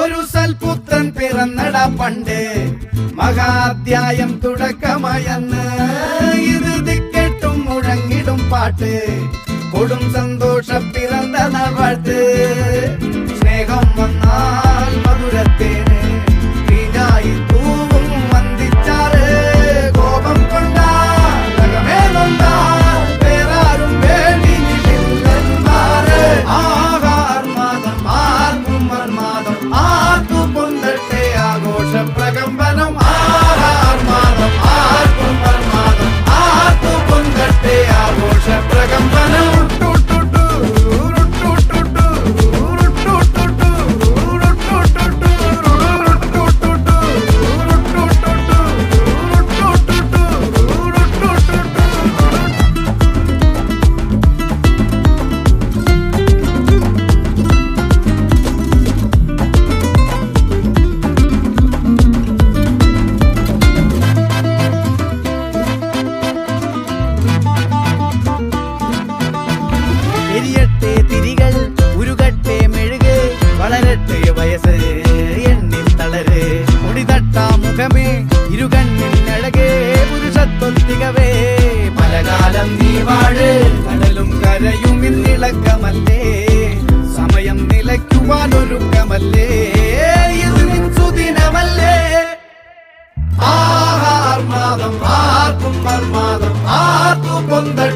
ഒരു സൽപുത്രൻ പിറന്നട പണ്ട് മഹാധ്യായം തുടക്കമയന്ന്. ഇത് ദിക്കെട്ടും മുഴങ്ങിടും പാട്ട്. കൊടും സന്തോഷം പിറന്ന നവാട്ട് காலம் நீ வாழு. கடலும் கரையும் இலக்கமல்லே சமயம் நிலைக்குவான் ஒருக்கமல்லே இதுவின் சுதினமல்லே. ஆஹார் மாதம் ஆர்க்கும் பர்மாதம் ஆர்க்கும் பொந்தல்